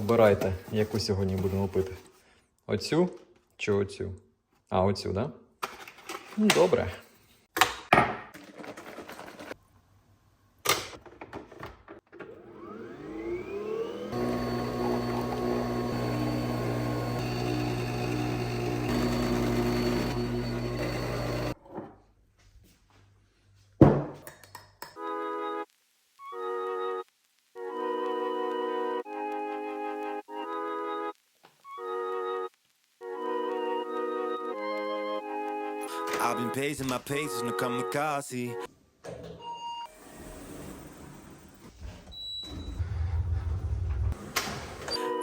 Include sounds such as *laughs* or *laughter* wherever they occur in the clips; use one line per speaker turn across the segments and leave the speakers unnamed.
Обирайте, яку сьогодні будемо пити. Оцю чи оцю? А, оцю, да? Ну, Добре.
I've been pacing my paces, no kamikaze.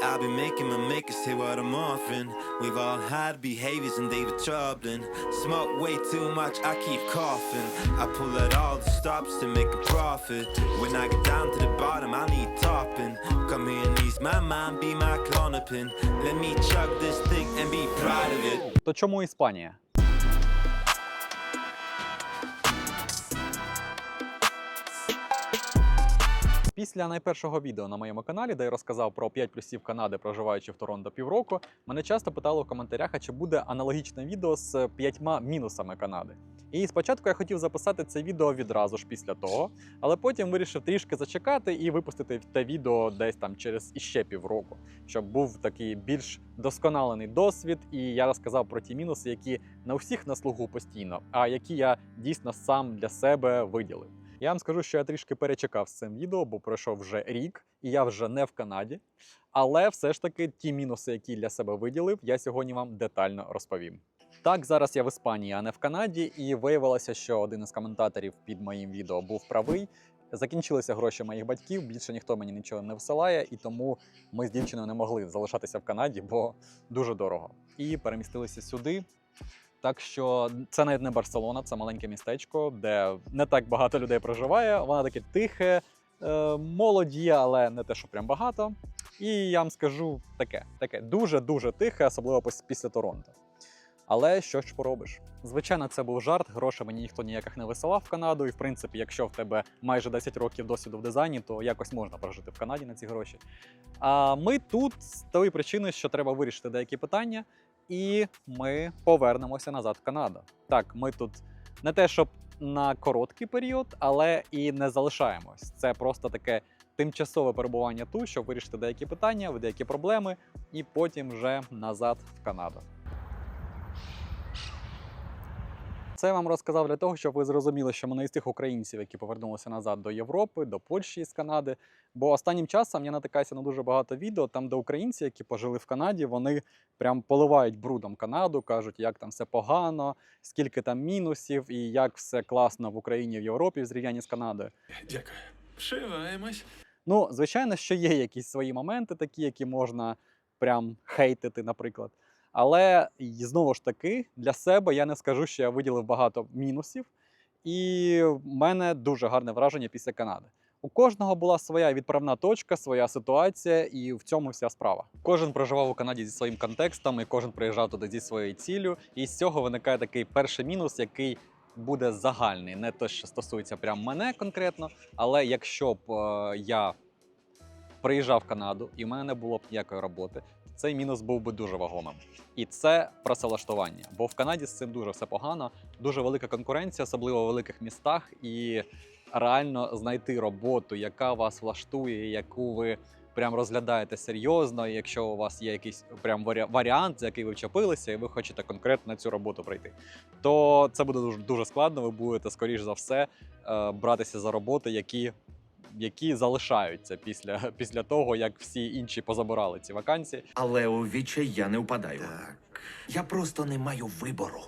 I've been making my makers say what I'm offering. We've all had behaviors and they were troubling. Smoke way too much, I keep coughing. I pull out all the stops to make a profit. When I get down to the bottom, I need topping. Come here and ease my mind, be my corner pin. Let me chug this thing and be proud of it.
То чому Іспанія? Після найпершого відео на моєму каналі, де я розказав про 5 плюсів Канади, проживаючи в Торонто півроку, мене часто питали в коментарях, а чи буде аналогічне відео з п'ятьма мінусами Канади. І спочатку я хотів записати це відео відразу ж після того, але потім вирішив трішки зачекати і випустити те відео десь там через іще півроку, щоб був такий більш досконалений досвід, і я розказав про ті мінуси, які на всіх на слугу постійно, а які я дійсно сам для себе виділив. Я вам скажу, що я трішки перечекав з цим відео, бо пройшов вже рік, і я вже не в Канаді. Але все ж таки ті мінуси, які для себе виділив, я сьогодні вам детально розповім. Так, зараз я в Іспанії, а не в Канаді, і виявилося, що один із коментаторів під моїм відео був правий. Закінчилися гроші моїх батьків, більше ніхто мені нічого не всилає, і тому ми з дівчиною не могли залишатися в Канаді, бо дуже дорого. І перемістилися сюди. Так що це навіть не Барселона, це маленьке містечко, де не так багато людей проживає. Воно таке тихе, е, молоді, але не те, що прям багато. І я вам скажу таке: таке дуже-дуже тихе, особливо після Торонто. Але що ж поробиш? Звичайно, це був жарт. Грошей мені ніхто ніяких не висилав в Канаду. І в принципі, якщо в тебе майже 10 років досвіду в дизайні, то якось можна прожити в Канаді на ці гроші. А ми тут з тої причини, що треба вирішити деякі питання, і ми повернемося назад в Канаду. Так, ми тут не те, щоб на короткий період, але і не залишаємось. Це просто таке тимчасове перебування тут, щоб вирішити деякі питання, деякі проблеми, і потім вже назад в Канаду. Це я вам розказав для того, щоб ви зрозуміли, що ми не із тих українців, які повернулися назад до Європи, до Польщі з Канади. Бо останнім часом я натикаюся на дуже багато відео, там, де українці, які пожили в Канаді, вони прям поливають брудом Канаду, кажуть, як там все погано, скільки там мінусів, і як все класно в Україні в Європі в зрівнянні з Канадою.
Дякую. Вшиваємось.
Ну, звичайно, що є якісь свої моменти, такі, які можна прям хейтити, наприклад. Але знову ж таки, для себе я не скажу, що я виділив багато мінусів, і в мене дуже гарне враження після Канади. У кожного була своя відправна точка, своя ситуація, і в цьому вся справа. Кожен проживав у Канаді зі своїм контекстом, і кожен приїжджав туди зі своєю ціллю. І з цього виникає такий перший мінус, який буде загальний, не те, що стосується прям мене конкретно. Але якщо б е, я приїжджав в Канаду і в мене не було б ніякої роботи, цей мінус був би дуже вагомим. І це працевлаштування. Бо в Канаді з цим дуже все погано, дуже велика конкуренція, особливо в великих містах, і реально знайти роботу, яка вас влаштує, яку ви прям розглядаєте серйозно. І якщо у вас є якийсь прям варі- варіант, за який ви вчепилися, і ви хочете конкретно на цю роботу прийти, то це буде дуже, дуже складно. Ви будете, скоріш за все, е, братися за роботи, які які залишаються після, *laughs* після того, як всі інші позабирали ці вакансії.
Але у відчай я не впадаю.
Так,
Я просто не маю вибору.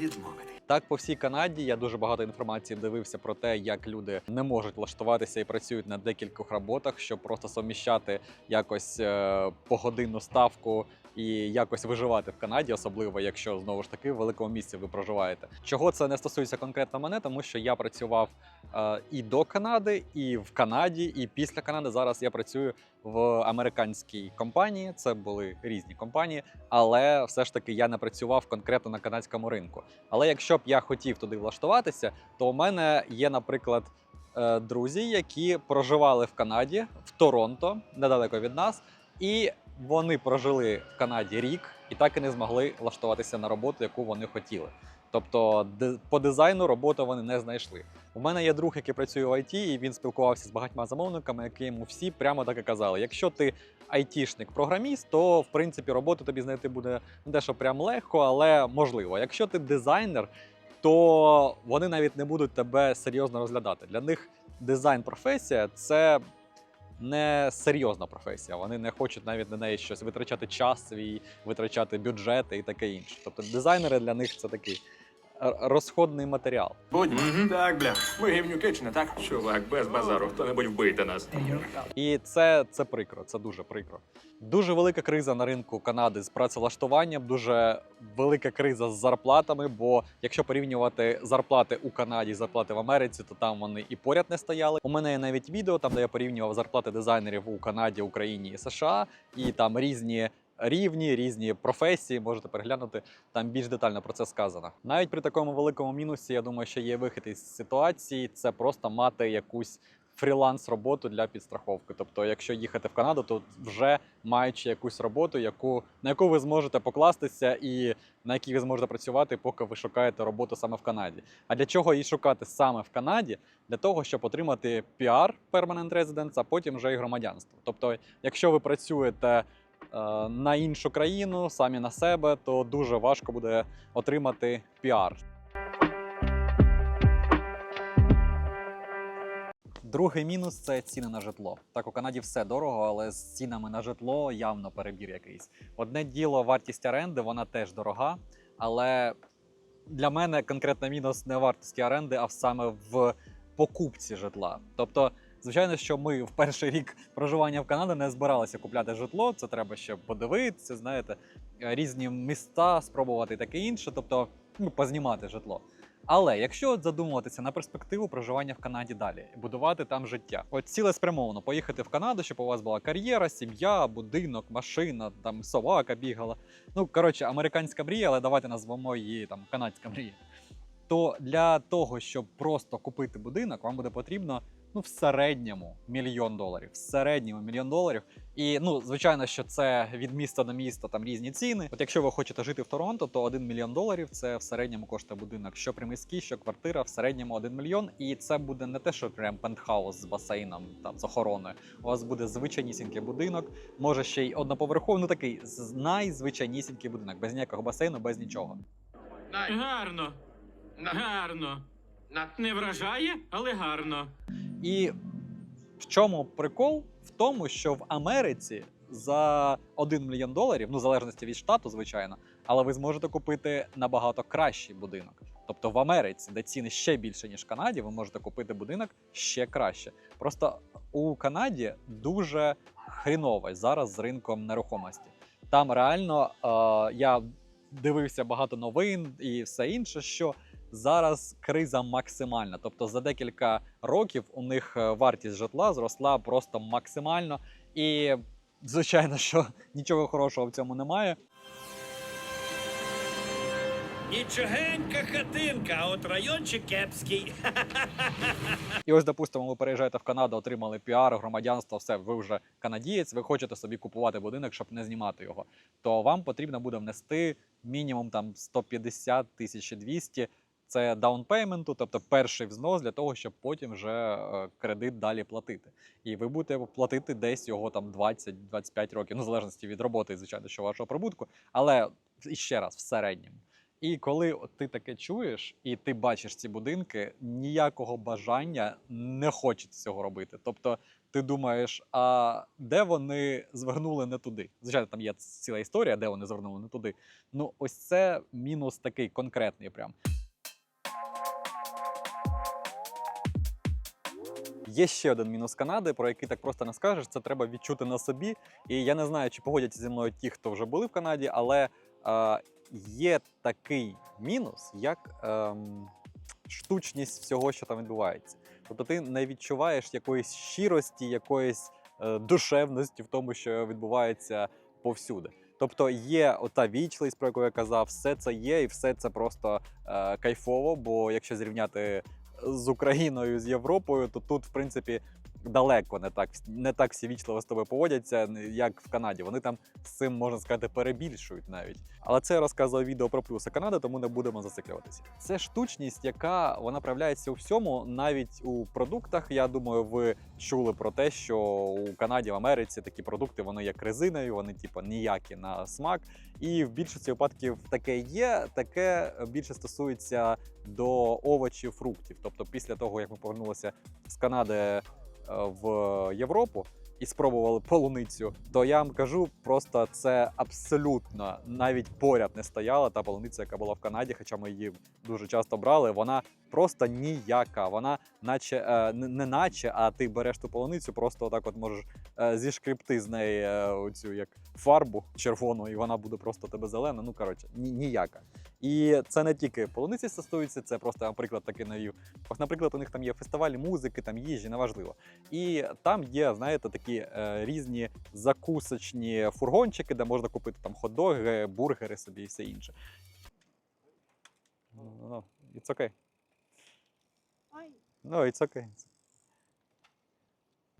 відмовити.
Так, по всій Канаді я дуже багато інформації дивився про те, як люди не можуть влаштуватися і працюють на декількох роботах, щоб просто совміщати якось е, погодинну ставку і якось виживати в Канаді, особливо якщо знову ж таки в великому місці ви проживаєте. Чого це не стосується конкретно мене, тому що я працював е, і до Канади, і в Канаді, і після Канади. Зараз я працюю в американській компанії. Це були різні компанії, але все ж таки я не працював конкретно на канадському ринку. Але якщо б я хотів туди влаштуватися, то у мене є, наприклад, е, друзі, які проживали в Канаді, в Торонто, недалеко від нас, і вони прожили в Канаді рік і так і не змогли влаштуватися на роботу, яку вони хотіли. Тобто, по дизайну роботу вони не знайшли. У мене є друг, який працює в IT, і він спілкувався з багатьма замовниками, які йому всі прямо так і казали: якщо ти айтішник, програміст, то в принципі роботу тобі знайти буде не те, що прям легко, але можливо. Якщо ти дизайнер, то вони навіть не будуть тебе серйозно розглядати. Для них дизайн-професія це не серйозна професія. Вони не хочуть навіть на неї щось витрачати час свій, витрачати бюджети і таке інше. Тобто дизайнери для них це такий розходний матеріал.
Будьмо.
Так, бля, ми гівнюки чи не так? Чувак, без базару, хто-небудь вбийте нас.
І це, це прикро, це дуже прикро. Дуже велика криза на ринку Канади з працевлаштуванням, дуже велика криза з зарплатами. Бо якщо порівнювати зарплати у Канаді, зарплати в Америці, то там вони і поряд не стояли. У мене є навіть відео, там де я порівнював зарплати дизайнерів у Канаді, Україні і США, і там різні. Рівні, різні професії, можете переглянути, там більш детально про це сказано. Навіть при такому великому мінусі, я думаю, що є вихід із ситуації, це просто мати якусь фріланс роботу для підстраховки. Тобто, якщо їхати в Канаду, то вже маючи якусь роботу, яку на яку ви зможете покластися, і на якій ви зможете працювати, поки ви шукаєте роботу саме в Канаді. А для чого її шукати саме в Канаді? Для того, щоб отримати PR Permanent Residence, а потім вже і громадянство. Тобто, якщо ви працюєте на іншу країну, самі на себе, то дуже важко буде отримати PR. Другий мінус це ціни на житло. Так, у Канаді все дорого, але з цінами на житло явно перебір якийсь. Одне діло, вартість оренди, вона теж дорога, але для мене конкретно мінус не вартості оренди, а саме в покупці житла. Тобто, звичайно, що ми в перший рік проживання в Канаді не збиралися купляти житло. Це треба ще подивитися, знаєте, різні міста спробувати і таке інше, тобто ну, познімати житло. Але якщо задумуватися на перспективу проживання в Канаді далі, будувати там життя, от цілеспрямовано поїхати в Канаду, щоб у вас була кар'єра, сім'я, будинок, машина, там собака бігала. Ну коротше, американська мрія, але давайте назвемо її там канадська мрія. То для того, щоб просто купити будинок, вам буде потрібно ну в середньому мільйон доларів. В середньому мільйон доларів. І ну, звичайно, що це від міста до міста там різні ціни. От якщо ви хочете жити в Торонто, то 1 мільйон доларів це в середньому коштує будинок. Що приміський, що квартира, в середньому 1 мільйон. І це буде не те, що прям пентхаус з басейном, там з охороною. У вас буде звичайнісінький будинок, може ще й одноповерховий, ну такий з- найзвичайнісінький будинок, без ніякого басейну, без нічого.
Гарно. Гарно. Не вражає, але гарно.
І в чому прикол? В тому, що в Америці за 1 мільйон доларів, ну в залежності від штату, звичайно, але ви зможете купити набагато кращий будинок. Тобто в Америці, де ціни ще більше, ніж в Канаді, ви можете купити будинок ще краще. Просто у Канаді дуже хріново зараз з ринком нерухомості. Там реально е, я дивився багато новин і все інше, що зараз криза максимальна. Тобто за декілька років у них е, вартість житла зросла просто максимально. І звичайно, що *laughs* нічого хорошого в цьому немає.
Нічогенька хатинка, а от райончик кепський.
І ось, допустимо, ви переїжджаєте в Канаду, отримали піар, громадянство, все, ви вже канадієць, ви хочете собі купувати будинок, щоб не знімати його. То вам потрібно буде внести мінімум там 150 1200 це даунпейменту, тобто перший взнос для того, щоб потім вже е, кредит далі платити. І ви будете платити десь його там 20-25 років, ну в залежності від роботи, звичайно, що вашого прибутку, але ще раз в середньому. І коли ти таке чуєш, і ти бачиш ці будинки, ніякого бажання не хочеться цього робити. Тобто ти думаєш, а де вони звернули не туди? Звичайно, там є ціла історія, де вони звернули не туди. Ну, ось це мінус такий конкретний. Прям. Є ще один мінус Канади, про який так просто не скажеш. Це треба відчути на собі. І я не знаю, чи погодяться зі мною ті, хто вже були в Канаді, але е, є такий мінус, як ем, штучність всього, що там відбувається. Тобто ти не відчуваєш якоїсь щирості, якоїсь е, душевності в тому, що відбувається повсюди. Тобто є ота вічливість, про яку я казав, все це є, і все це просто е, кайфово. Бо якщо зрівняти з Україною, з Європою, то тут, в принципі, далеко не так, не так всі вічливо з тобою поводяться, як в Канаді. Вони там з цим, можна сказати, перебільшують навіть. Але це розказував відео про плюси Канади, тому не будемо зациклюватися. Це штучність, яка вона проявляється у всьому, навіть у продуктах. Я думаю, ви чули про те, що у Канаді, в Америці такі продукти вони як резинові, вони типу ніякі на смак. І в більшості випадків таке є. Таке більше стосується до овочів, фруктів. Тобто, після того як ми повернулися з Канади в Європу і спробували полуницю, то я вам кажу, просто це абсолютно навіть поряд не стояла та полуниця, яка була в Канаді, хоча ми її дуже часто брали. Вона просто ніяка. Вона, наче е, не наче, а ти береш ту полуницю, просто отак от можеш е, з неї е, оцю як фарбу червону, і вона буде просто тебе зелена. Ну коротше, ніяка. І це не тільки полуниці стосується, це просто, наприклад, такий навів. Ось, наприклад, у них там є фестивалі музики, там їжі, неважливо. І там є, знаєте, такі е, різні закусочні фургончики, де можна купити там хот-доги, бургери собі і все інше. Ну, it's okay. Ну, it's okay.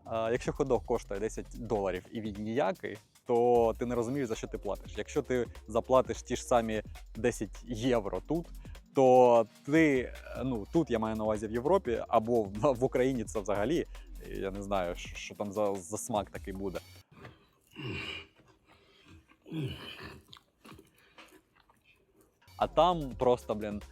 А, якщо хот-дог коштує 10 доларів і він ніякий, то ти не розумієш, за що ти платиш. Якщо ти заплатиш ті ж самі 10 євро тут, то ти, е, ну тут я маю на увазі в Європі, або в, *laughs* Україні це взагалі. Я не знаю, що, там за, за смак такий буде. А там просто, блін,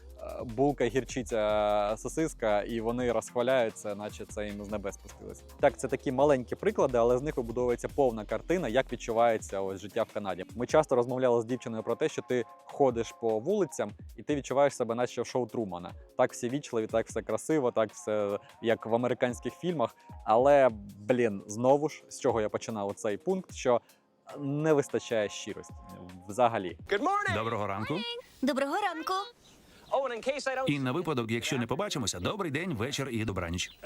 булка, гірчиця, сосиска, і вони розхваляються, наче це їм з небес спустилось. Так, це такі маленькі приклади, але з них вибудовується повна картина, як відчувається ось життя в Канаді. Ми часто розмовляли з дівчиною про те, що ти ходиш по вулицям і ти відчуваєш себе, наче в шоу Трумана. Так всі вічливі, так все красиво, так все як в американських фільмах. Але блін, знову ж з чого я починав цей пункт, що не вистачає щирості взагалі.
Доброго ранку.
Доброго ранку.
І на випадок, якщо не побачимося, добрий день, вечір і добраніч.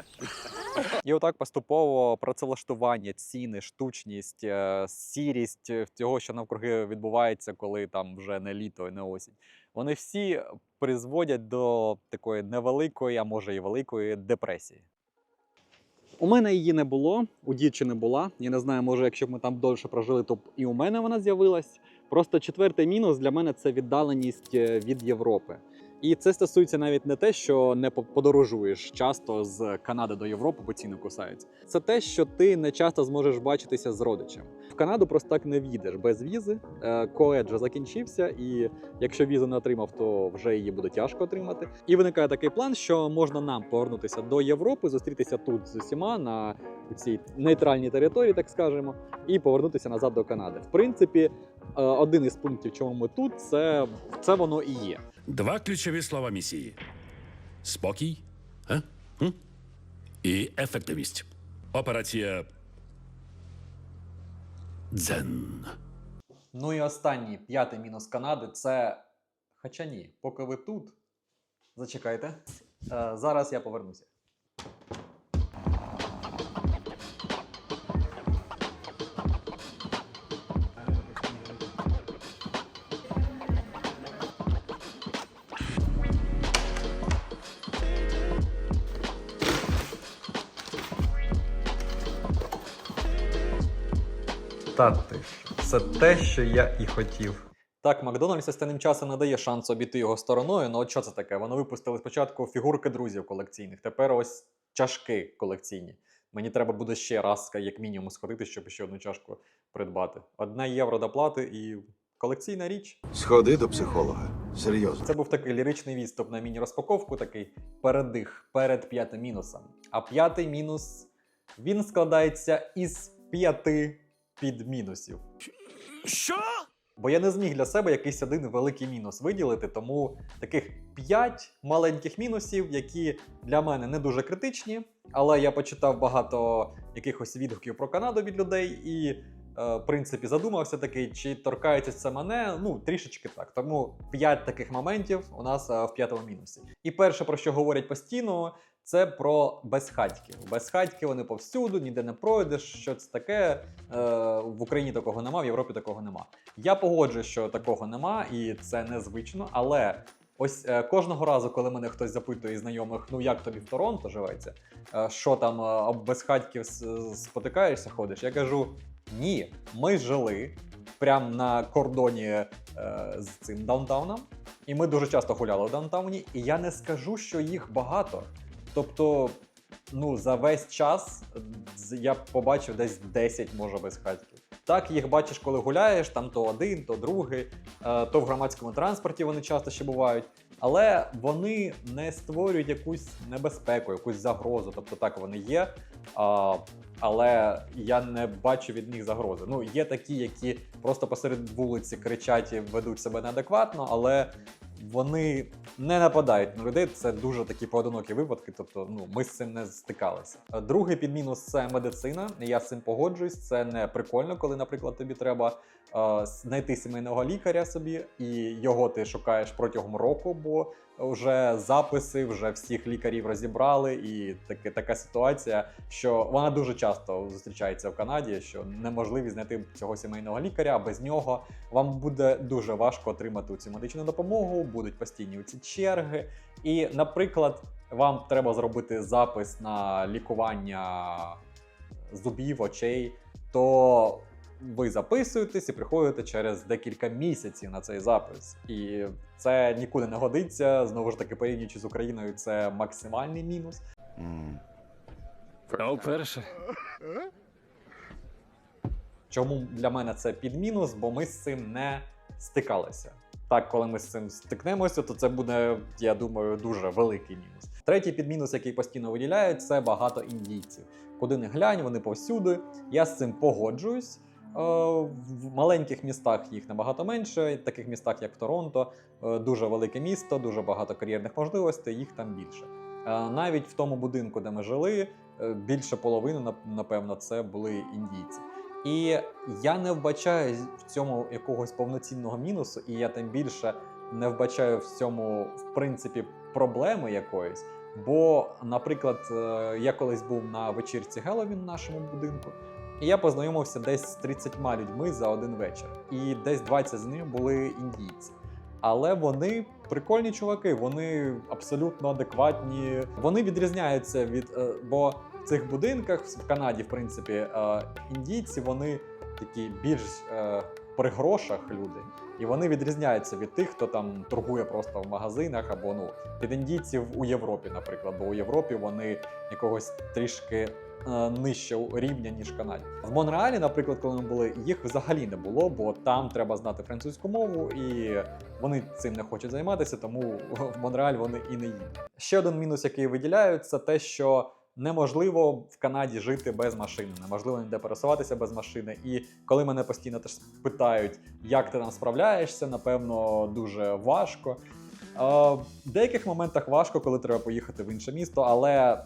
І отак поступово працевлаштування, ціни, штучність, е, сірість е, того, що навкруги відбувається, коли там вже не літо і не осінь. Вони всі призводять до такої невеликої, а може і великої депресії. У мене її не було, у дівчини була. Я не знаю, може, якщо б ми там довше прожили, то б і у мене вона з'явилась. Просто четвертий мінус для мене це віддаленість е, від Європи. І це стосується навіть не те, що не по- подорожуєш часто з Канади до Європи, бо ціни кусаються. Це те, що ти не часто зможеш бачитися з родичем. В Канаду просто так не в'їдеш без візи. Е, Коед вже закінчився, і якщо візу не отримав, то вже її буде тяжко отримати. І виникає такий план, що можна нам повернутися до Європи, зустрітися тут з усіма на цій нейтральній території, так скажемо, і повернутися назад до Канади. В принципі, е, один із пунктів, чому ми тут, це, це воно і є.
Два ключові слова місії: спокій а? І ефективність. Операція Дзен.
Ну і останній п'ятий мінус Канади це. Хоча ні, поки ви тут. Зачекайте. Е, зараз я повернуся.
Та це те, що я і хотів.
Так, Макдональдс останнім часом не дає шансу обійти його стороною. Ну от що це таке? Вони випустили спочатку фігурки друзів колекційних, тепер ось чашки колекційні. Мені треба буде ще раз, як мінімум, сходити, щоб ще одну чашку придбати. Одне євро доплати і колекційна річ.
Сходи до психолога. Серйозно.
Це був такий ліричний відступ на міні-розпаковку, такий передих перед п'ятим мінусом. А п'ятий мінус він складається із п'яти підмінусів.
Що?
Бо я не зміг для себе якийсь один великий мінус виділити, тому таких 5 маленьких мінусів, які для мене не дуже критичні. Але я почитав багато якихось відгуків про Канаду від людей і, е, в принципі, задумався такий, чи торкається це мене. Ну, трішечки так. Тому 5 таких моментів у нас е, в п'ятому мінусі. І перше, про що говорять постійно, це про безхатьки. Безхатьки вони повсюду, ніде не пройдеш. Що це таке? Е, в Україні такого нема, в Європі такого нема. Я погоджуюсь, що такого нема, і це незвично, але Ось е, кожного разу, коли мене хтось запитує із знайомих, ну як тобі в Торонто живеться, е, що там е, без спотикаєшся, ходиш, я кажу: ні, ми жили прямо на кордоні е, з цим даунтауном, і ми дуже часто гуляли в даунтауні, і я не скажу, що їх багато. Тобто, ну, за весь час я побачив десь 10, може, безхатьків. Так, їх бачиш, коли гуляєш, там то один, то другий, е, то в громадському транспорті вони часто ще бувають. Але вони не створюють якусь небезпеку, якусь загрозу. Тобто так вони є. Але я не бачу від них загрози. Ну, є такі, які просто посеред вулиці кричать і ведуть себе неадекватно, але вони не нападають на людей. Це дуже такі поодинокі випадки. Тобто, ну ми з цим не стикалися. Другий підмінус це медицина. Я з цим погоджуюсь. Це не прикольно, коли, наприклад, тобі треба е, знайти сімейного лікаря собі, і його ти шукаєш протягом року, бо вже записи, вже всіх лікарів розібрали, і таке така ситуація, що вона дуже часто зустрічається в Канаді, що неможливість знайти цього сімейного лікаря, без нього вам буде дуже важко отримати цю медичну допомогу, будуть постійні ці черги. І, наприклад, вам треба зробити запис на лікування зубів, очей, то ви записуєтесь і приходите через декілька місяців на цей запис. І це нікуди не годиться. Знову ж таки, порівнюючи з Україною, це максимальний мінус.
А вперше.
Чому для мене це підмінус? Бо ми з цим не стикалися. Так, коли ми з цим стикнемося, то це буде, я думаю, дуже великий мінус. Третій підмінус, який постійно виділяють, це багато індійців. Куди не глянь, вони повсюди. Я з цим погоджуюсь. Е, В маленьких містах їх набагато менше, в таких містах, як Торонто, е, дуже велике місто, дуже багато кар'єрних можливостей, їх там більше. Е, Навіть в тому будинку, де ми жили, більше половини, нап- напевно, це були індійці. І я не вбачаю в цьому якогось повноцінного мінусу, і я тим більше не вбачаю в цьому, в принципі, проблеми якоїсь. Бо, наприклад, я колись був на вечірці Геловін в нашому будинку, і я познайомився десь з 30 людьми за один вечір. І десь 20 з них були індійці. Але вони прикольні чуваки, вони абсолютно адекватні. Вони відрізняються від. е, Бо в цих будинках в Канаді, в принципі, е, індійці вони такі більш е, при грошах люди. І вони відрізняються від тих, хто там торгує просто в магазинах або ну від індійців у Європі, наприклад, бо у Європі вони якогось трішки нижчого рівня, ніж Канаді. В Монреалі, наприклад, коли ми були, їх взагалі не було, бо там треба знати французьку мову, і вони цим не хочуть займатися, тому в Монреаль вони і не їдуть. Ще один мінус, який виділяють, це те, що неможливо в Канаді жити без машини, неможливо ніде пересуватися без машини. І коли мене постійно теж питають, як ти там справляєшся, напевно, дуже важко. Е, В деяких моментах важко, коли треба поїхати в інше місто, але е,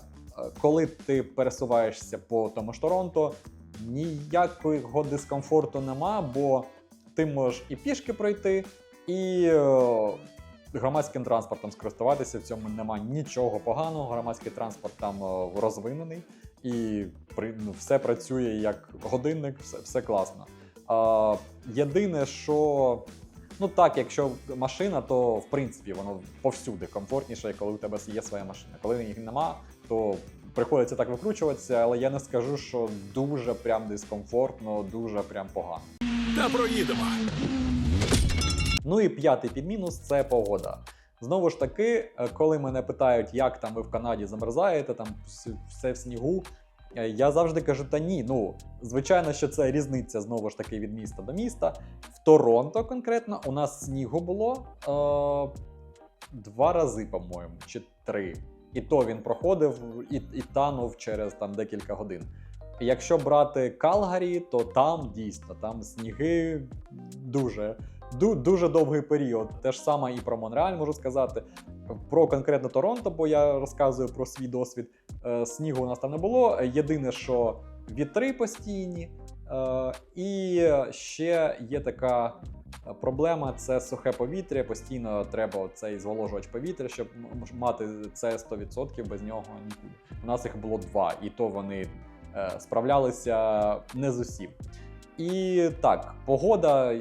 коли ти пересуваєшся по тому ж Торонто, ніякого дискомфорту нема, бо ти можеш і пішки пройти, і е, громадським транспортом скористуватися. В цьому нема нічого поганого. Громадський транспорт там е, розвинений, і ну, все працює як годинник, все, все класно. А, єдине, що ну так, якщо машина, то в принципі воно повсюди комфортніше, коли у тебе є своя машина. Коли їх нема, то приходиться так викручуватися, але я не скажу, що дуже прям дискомфортно, дуже прям погано.
Та проїдемо.
Ну і п'ятий підмінус це погода. Знову ж таки, е, коли мене питають, як там ви в Канаді замерзаєте, там все в снігу. е, Я завжди кажу, та ні. Ну, звичайно, що це різниця знову ж таки від міста до міста. В Торонто конкретно у нас снігу було е, два рази, по-моєму, чи три. І то він проходив і, і танув через там декілька годин. Якщо брати Калгарі, то там дійсно там сніги дуже, ду, дуже довгий період. Те ж саме і про Монреаль можу сказати. Про конкретно Торонто, бо я розказую про свій досвід. Е, снігу у нас там не було. Єдине, що вітри постійні, е, і ще є така проблема: це сухе повітря. Постійно треба цей зволожувач повітря, щоб мати це 100%, без нього нікуди. У нас їх було два, і то вони е, справлялися не з усім. І так, погода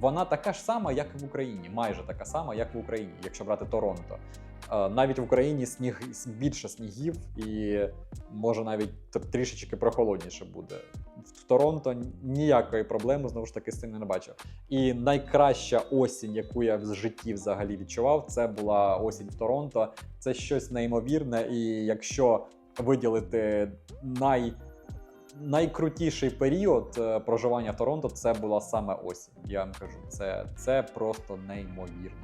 вона така ж сама, як і в Україні, майже така сама, як в Україні, якщо брати Торонто. Е, Навіть в Україні сніг більше снігів, і може навіть трішечки прохолодніше буде. В Торонто ніякої проблеми знову ж таки з цим не бачив. І найкраща осінь, яку я в житті взагалі відчував, це була осінь в Торонто. Це щось неймовірне. І якщо виділити най, найкрутіший період е, проживання в Торонто, це була саме осінь. Я вам кажу, це, це просто неймовірно.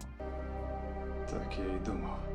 Так я й думав.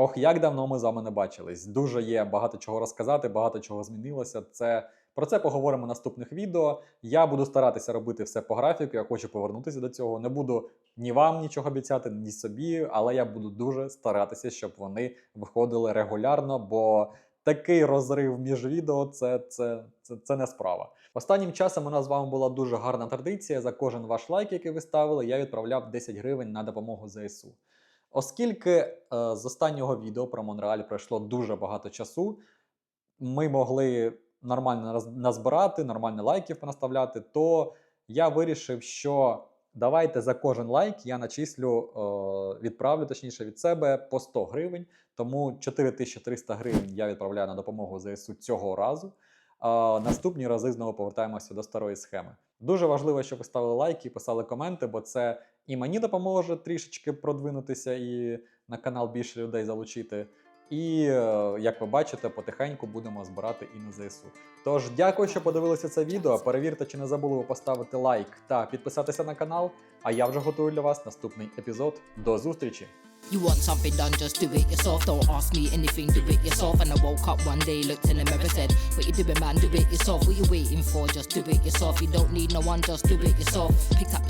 Ох, як давно ми з вами не бачились. Дуже є багато чого розказати, багато чого змінилося. Це про це поговоримо в наступних відео. Я буду старатися робити все по графіку. Я хочу повернутися до цього. Не буду ні вам нічого обіцяти, ні собі, але я буду дуже старатися, щоб вони виходили регулярно, бо такий розрив між відео це, це, це, це не справа. Останнім часом у нас з вами була дуже гарна традиція. За кожен ваш лайк, який ви ставили, я відправляв 10 гривень на допомогу ЗСУ. Оскільки е, з останнього відео про Монреаль пройшло дуже багато часу, ми могли нормально назбирати, нормально лайків понаставляти, то я вирішив, що давайте за кожен лайк я начислю, е, відправлю точніше від себе по 100 гривень. Тому 4300 гривень я відправляю на допомогу ЗСУ цього разу. А наступні рази знову повертаємося до старої схеми. Дуже важливо, щоб ви ставили лайки писали коменти, бо це і мені допоможе трішечки продвинутися і на канал більше людей залучити. І е, як ви бачите, потихеньку будемо збирати і на ЗСУ. Тож дякую, що подивилися це відео. Перевірте, чи не забули ви поставити лайк та підписатися на канал. А я вже готую для вас наступний епізод. До зустрічі!
You want something done, just do it yourself. Don't ask me anything, do it yourself. And I woke up one day, looked in the mirror, said, What you doing, man? Do it yourself. What you waiting for? Just do it yourself. You don't need no one, just do it yourself. Picked up